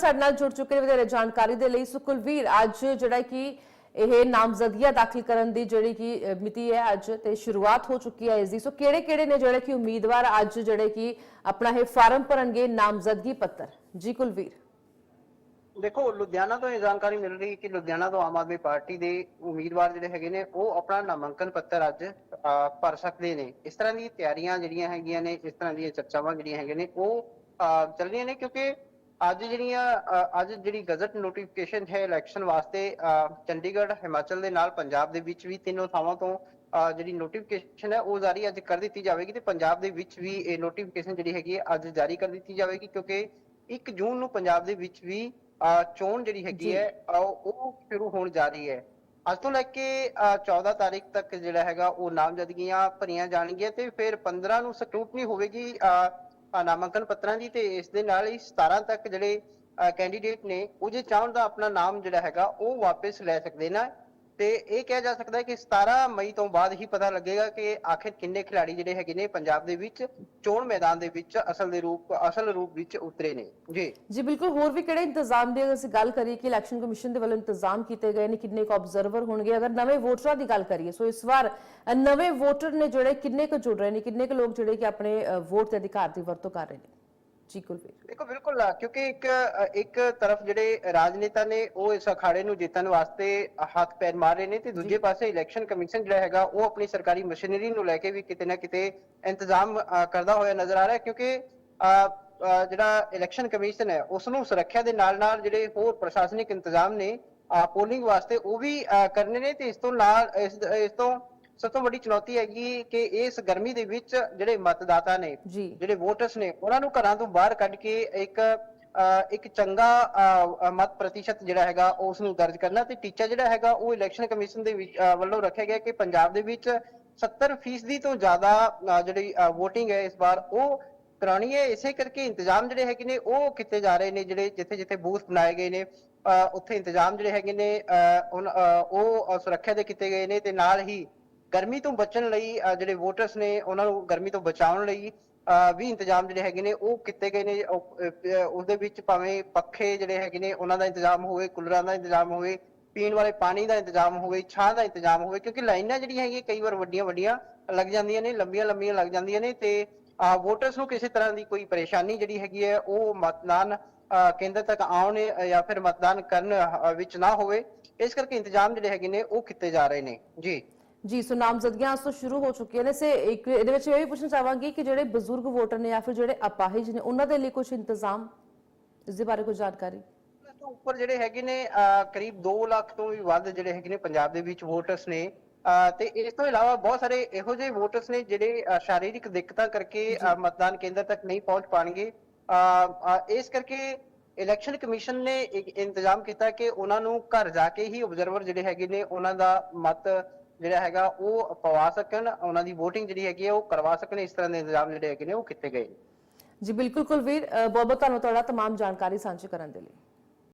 ਸਾਡੇ ਨਾਲ ਜੁੜ ਚੁੱਕੇ ਨੇ, ਵਧੇਰੇ ਜਾਣਕਾਰੀ ਦੇ ਲਈ ਸੋ ਅੱਜ ਜਿਹੜਾ ਕਿ ਇਹ ਨਾਮਜ਼ਦਗੀਆਂ ਦਾਖਲ ਕਰਨ ਦੀ ਜਿਹੜੀ ਕਿ ਮਿਤੀ ਹੈ, ਅੱਜ ਤੇ ਸ਼ੁਰੂਆਤ ਹੋ ਚੁੱਕੀ ਹੈ ਇਸ ਦੀ। ਸੋ ਕਿਹੜੇ ਕਿਹੜੇ ਨੇ ਜਿਹੜੇ ਕਿ ਉਮੀਦਵਾਰ ਅੱਜ ਜਿਹੜੇ ਕਿ ਆਪਣਾ ਇਹ ਫਾਰਮ ਭਰਨਗੇ ਨਾਮਜ਼ਦਗੀ ਪੱਤਰ? ਜੀ ਕੁਲਵੀਰ। ਦੇਖੋ, ਲੁਧਿਆਣਾ ਤੋਂ ਇਹ ਜਾਣਕਾਰੀ ਮਿਲ ਰਹੀ ਹੈ ਕਿ ਲੁਧਿਆਣਾ ਤੋਂ ਆਮ ਆਦਮੀ ਪਾਰਟੀ ਦੇ ਉਮੀਦਵਾਰ ਜਿਹੜੇ ਹੈਗੇ ਨੇ, ਉਹ ਆਪਣਾ ਨਾਮਾਂਕਨ ਪੱਤਰ ਅੱਜ ਭਰ ਸਕਦੇ ਨੇ। ਇਸ ਤਰ੍ਹਾਂ ਦੀ ਤਿਆਰੀਆਂ ਜਿਹੜੀਆਂ ਹੈਗੀਆਂ ਨੇ, ਇਸ ਤਰ੍ਹਾਂ ਦੀਆਂ ਚਰਚਾਵਾਂ ਜਿਹੜੀਆਂ ਹੈਗੀਆਂ ਨੇ, ਉਹ ਚੱਲ ਰਹੀਆਂ ਨੇ ਕਿਉਂਕਿ ਅੱਜ ਜਿਹੜੀਆਂ ਅੱਜ ਜਿਹੜੀ ਗਜ਼ਟ ਨੋਟੀਫਿਕੇਸ਼ਨ ਹੈ ਇਲੈਕਸ਼ਨ ਵਾਸਤੇ ਚੰਡੀਗੜ੍ਹ ਹਿਮਾਚਲ ਦੇ ਨਾਲ ਪੰਜਾਬ ਦੇ ਵਿੱਚ ਵੀ ਤਿੰਨੋਂ ਥਾਵਾਂ ਤੋਂ ਜਿਹੜੀ ਨੋਟੀਫਿਕੇਸ਼ਨ ਹੈ ਉਹ ਜਾਰੀ ਅੱਜ ਕਰ ਦਿੱਤੀ ਜਾਵੇਗੀ ਤੇ ਪੰਜਾਬ ਦੇ ਵਿੱਚ ਵੀ ਇਹ ਨੋਟੀਫਿਕੇਸ਼ਨ ਜਿਹੜੀ ਹੈਗੀ ਹੈ ਅੱਜ ਜਾਰੀ ਕਰ ਦਿੱਤੀ ਜਾਵੇਗੀ ਕਿਉਂਕਿ 1 ਜੂਨ ਨੂੰ ਪੰਜਾਬ ਦੇ ਵਿੱਚ ਵੀ ਚੋਣ ਜਿਹੜੀ ਹੈਗੀ ਜੀ। ਹੈ ਉਹ ਸ਼ੁਰੂ ਹੋਣ ਜਾ ਰਹੀ ਹੈ ਅੱਜ ਤੋਂ ਲੈ ਕੇ ਅਹ, 14 ਤਾਰੀਖ ਤੱਕ ਜਿਹੜਾ ਹੈਗਾ ਉਹ ਨਾਮਜ਼ਦਗੀਆਂ ਭਰੀਆਂ ਜਾਣਗੀਆਂ ਤੇ ਫਿਰ 15 ਨੂੰ ਸਕਰੂਟਨੀ ਹੋਵੇਗੀ ਨਾਮਾਂਕਨ ਪੱਤਰਾਂ ਦੀ ਤੇ ਇਸ ਦੇ ਨਾਲ ਹੀ 17 ਤੱਕ ਜਿਹੜੇ ਕੈਂਡੀਡੇਟ ਨੇ, ਉਹ ਜੇ ਚਾਹੁਣ ਦਾ ਆਪਣਾ ਨਾਮ ਜਿਹੜਾ ਹੈਗਾ, ਉਹ ਵਾਪਸ ਲੈ ਸਕਦੇ ਨੇ। ਤੇ ਇਹ ਕਿਹਾ ਜਾ ਸਕਦਾ ਹੈ ਕਿ 17 ਮਈ ਤੋਂ ਬਾਅਦ ਹੀ ਪਤਾ ਲੱਗੇਗਾ ਕਿ ਆਖਿਰ ਕਿੰਨੇ ਖਿਡਾਰੀ ਜਿਹੜੇ ਹੈਗੇ ਨੇ ਪੰਜਾਬ ਦੇ ਵਿੱਚ ਚੋਣ ਮੈਦਾਨ ਦੇ ਵਿੱਚ ਅਸਲ ਦੇ ਰੂਪ, ਅਸਲ ਰੂਪ ਵਿੱਚ ਉਤਰੇ ਨੇ। ਜੀ। ਜੀ, ਬਿਲਕੁਲ। ਹੋਰ ਵੀ ਕਿਹੜੇ ਇੰਤਜ਼ਾਮ ਦੀ ਅਗਰ ਅਸੀਂ ਗੱਲ ਕਰੀਏ ਕਿ ਇਲੈਕਸ਼ਨ ਕਮਿਸ਼ਨ ਦੇ ਵੱਲੋਂ ਇੰਤਜ਼ਾਮ ਕੀਤੇ ਗਏ ਨੇ, ਕਿੰਨੇ ਕੁ ਆਬਜ਼ਰਵਰ ਹੋਣਗੇ? ਅਗਰ ਨਵੇਂ ਵੋਟਰਾਂ ਦੀ ਗੱਲ ਕਰੀਏ, ਸੋ ਇਸ ਵਾਰ ਨਵੇਂ ਵੋਟਰ ਨੇ ਜਿਹੜੇ ਕਿੰਨੇ ਕੁ ਜੁੜ ਰਹੇ ਨੇ, ਕਿੰਨੇ ਕੁ ਲੋਕ ਜਿਹੜੇ ਕਿ ਆਪਣੇ ਵੋਟ ਦੇ ਅਧਿਕਾਰ ਦੀ ਵਰਤੋਂ ਕਰ ਰਹੇ ਨੇ? ਜੀ ਕੁਲਵੀਰ। ਦੇਖੋ ਬਿਲਕੁਲ ਕਿਉਂਕਿ ਇੱਕ ਇੱਕ ਤਰਫ ਜਿਹੜੇ ਰਾਜਨੇਤਾ ਨੇ ਉਹ ਇਸ ਅਖਾੜੇ ਨੂੰ ਜਿੱਤਣ ਵਾਸਤੇ ਹੱਥ ਪੈਰ ਮਾਰ ਰਹੇ ਨੇ ਤੇ ਦੂਜੇ ਪਾਸੇ ਇਲੈਕਸ਼ਨ ਕਮਿਸ਼ਨ ਜਿਹੜਾ ਹੈਗਾ ਉਹ ਆਪਣੀ ਸਰਕਾਰੀ ਮਸ਼ੀਨਰੀ ਨੂੰ ਲੈ ਕੇ ਵੀ ਕਿਤੇ ਨਾ ਕਿਤੇ ਇੰਤਜ਼ਾਮ ਕਰਦਾ ਹੋਇਆ ਨਜ਼ਰ ਆ ਰਿਹਾ ਕਿਉਂਕਿ ਜਿਹੜਾ ਇਲੈਕਸ਼ਨ ਕਮਿਸ਼ਨ ਹੈ ਉਸ ਨੂੰ ਸੁਰੱਖਿਆ ਦੇ ਨਾਲ ਨਾਲ ਜਿਹੜੇ ਹੋਰ ਪ੍ਰਸ਼ਾਸਨਿਕ ਇੰਤਜ਼ਾਮ ਨੇ ਪੋਲਿੰਗ ਵਾਸਤੇ ਉਹ ਵੀ ਕਰਨੇ ਨੇ ਤੇ ਇਸ ਤੋਂ ਨਾਲ ਇਸ ਤੋਂ ਸਭ ਤੋਂ ਵੱਡੀ ਚੁਣੌਤੀ ਹੈਗੀ ਕਿ ਇਸ ਗਰਮੀ ਦੇ ਵਿੱਚ ਜਿਹੜੇ ਮਤਦਾਤਾ ਨੇ ਜਿਹੜੇ ਵੋਟਰਸ ਨੇ ਉਹਨਾਂ ਨੂੰ ਘਰਾਂ ਤੋਂ ਬਾਹਰ ਕੱਢ ਕੇ ਇੱਕ ਇੱਕ ਚੰਗਾ ਮਤ ਪ੍ਰਤੀਸ਼ਤ ਜਿਹੜਾ ਹੈਗਾ ਉਸ ਨੂੰ ਦਰਜ ਕਰਨਾ ਤੇ ਟੀਚਾ ਜਿਹੜਾ ਹੈਗਾ ਉਹ ਇਲੈਕਸ਼ਨ ਕਮਿਸ਼ਨ ਦੇ ਵੱਲੋਂ ਰੱਖਿਆ ਗਿਆ ਕਿ ਪੰਜਾਬ ਦੇ ਵਿੱਚ 70% ਤੋਂ ਜ਼ਿਆਦਾ ਜਿਹੜੀ VOTING ਹੈ ਇਸ ਵਾਰ ਉਹ ਕਰਾਉਣੀ ਹੈ। ਇਸੇ ਕਰਕੇ ਇੰਤਜ਼ਾਮ ਜਿਹੜੇ ਹੈਗੇ ਨੇ ਉਹ ਕੀਤੇ ਜਾ ਰਹੇ ਨੇ ਜਿਹੜੇ ਜਿੱਥੇ ਜਿੱਥੇ ਬੂਥ ਬਣਾਏ ਗਏ ਨੇ ਉੱਥੇ ਇੰਤਜ਼ਾਮ ਜਿਹੜੇ ਹੈਗੇ ਨੇ ਉਹ ਸੁਰੱਖਿਆ ਦੇ ਕੀਤੇ ਗਏ ਨੇ ਤੇ ਨਾਲ ਹੀ ਗਰਮੀ ਤੋਂ ਬਚਣ ਲਈ ਜਿਹੜੇ ਵੋਟਰਸ ਨੇ ਉਹਨਾਂ ਨੂੰ ਗਰਮੀ ਤੋਂ ਬਚਾਉਣ ਲਈ ਅਹ, ਵੀ ਇੰਤਜ਼ਾਮ ਜਿਹੜੇ ਹੈਗੇ ਨੇ ਉਹ ਕੀਤੇ ਗਏ ਨੇ ਉਹਦੇ ਵਿੱਚ ਭਾਵੇਂ ਪੱਖੇ ਜਿਹੜੇ ਹੈਗੇ ਨੇ ਉਹਨਾਂ ਦਾ ਇੰਤਜ਼ਾਮ ਹੋਵੇ ਕੂਲਰਾਂ ਦਾ ਇੰਤਜ਼ਾਮ ਹੋਵੇ ਪੀਣ ਵਾਲੇ ਪਾਣੀ ਦਾ ਇੰਤਜ਼ਾਮ ਹੋਵੇ ਛਾਂ ਦਾ ਇੰਤਜ਼ਾਮ ਹੋਵੇ ਕਿਉਂਕਿ ਲਾਈਨਾਂ ਜਿਹੜੀਆਂ ਹੈਗੀਆਂ ਕਈ ਵਾਰ ਵੱਡੀਆਂ ਵੱਡੀਆਂ ਲੱਗ ਜਾਂਦੀਆਂ ਨੇ ਲੰਬੀਆਂ ਲੰਬੀਆਂ ਲੱਗ ਜਾਂਦੀਆਂ ਨੇ ਤੇ ਵੋਟਰਸ ਨੂੰ ਕਿਸੇ ਤਰ੍ਹਾਂ ਦੀ ਕੋਈ ਪਰੇਸ਼ਾਨੀ ਜਿਹੜੀ ਹੈਗੀ ਹੈ ਉਹ ਮਤਦਾਨ ਕੇਂਦਰ ਤੱਕ ਆਉਣ ਜਾਂ ਫਿਰ ਮਤਦਾਨ ਕਰਨ ਵਿੱਚ ਨਾ ਹੋਵੇ ਇਸ ਕਰਕੇ ਇੰਤਜ਼ਾਮ ਜਿਹੜੇ ਹੈਗੇ ਨੇ ਉਹ ਕੀਤੇ ਜਾ ਰਹੇ ਨੇ। ਜੀ। ਜੀ ਸੋ ਨਾਮਜ਼ਦਗੀਆਂ ਤੋਂ ਸ਼ੁਰੂ ਹੋ ਚੁੱਕੀਆਂ ਨੇ। ਸੇ ਇੱਕ ਇਹਦੇ ਵਿੱਚ ਇਹ ਵੀ ਪੁੱਛਣਾ ਚਾਹਾਂਗੀ ਕਿ ਜਿਹੜੇ ਬਜ਼ੁਰਗ ਵੋਟਰ ਨੇ ਜਾਂ ਫਿਰ ਜਿਹੜੇ ਅਪਾਹਿਜ ਨੇ ਉਹਨਾਂ ਦੇ ਲਈ ਕੁਝ ਇੰਤਜ਼ਾਮ ਇਸ ਦੇ ਬਾਰੇ ਕੁਝ ਜਾਣਕਾਰੀ? ਤੋਂ ਉੱਪਰ ਜਿਹੜੇ ਹੈਗੇ ਨੇ ਕਰੀਬ 2 ਲੱਖ ਤੋਂ ਵੀ ਵੱਧ ਜਿਹੜੇ ਹੈਗੇ ਨੇ ਪੰਜਾਬ ਦੇ ਵਿੱਚ ਵੋਟਰਸ ਨੇ। ਤੇ ਇਸ ਤੋਂ ਇਲਾਵਾ ਬਹੁਤ ਸਾਰੇ ਇਹੋ ਜਿਹੇ ਵੋਟਰਸ ਨੇ ਜਿਹੜੇ ਸ਼ਾਰੀਰਿਕ ਦਿੱਕਤਾਂ ਕਰਕੇ ਮਤਦਾਨ ਕੇਂਦਰ ਤੱਕ ਨਹੀਂ ਪਹੁੰਚ ਪਾਣਗੇ। ਇਸ ਕਰਕੇ ਇਲੈਕਸ਼ਨ ਕਮਿਸ਼ਨ ਨੇ ਇੱਕ ਇੰਤਜ਼ਾਮ ਕੀਤਾ ਕਿ ਉਹਨਾਂ ਨੂੰ ਘਰ ਜਾ ਕੇ ਹੀ ਆਬਜ਼ਰਵਰ ਜਿਹੜੇ ਹੈਗੇ ਨੇ ਉਹਨਾਂ ਦਾ ਮਤ ਜਿਹੜਾ ਹੈਗਾ ਉਹ ਪਵਾ ਸਕਣ ਉਹਨਾਂ ਦੀ VOTING ਜਿਹੜੀ ਹੈਗੀ ਹੈ ਉਹ ਕਰਵਾ ਸਕਣ ਇਸ ਤਰ੍ਹਾਂ ਦੇ ਇੰਤਜ਼ਾਮ ਜਿਹੜੇ ਹੈਗੇ ਨੇ ਉਹ ਕੀਤੇ ਗਏ ਨੇ ਜੀ ਬਿਲਕੁਲ ਕੁਲਵੀਰ ਅ, ਬਹੁਤ ਬਹੁਤ ਧੰਨਵਾਦ ਤੁਹਾਡਾ तमाम ਜਾਣਕਾਰੀ ਸਾਂਝੀ ਕਰਨ ਦੇ ਲਈ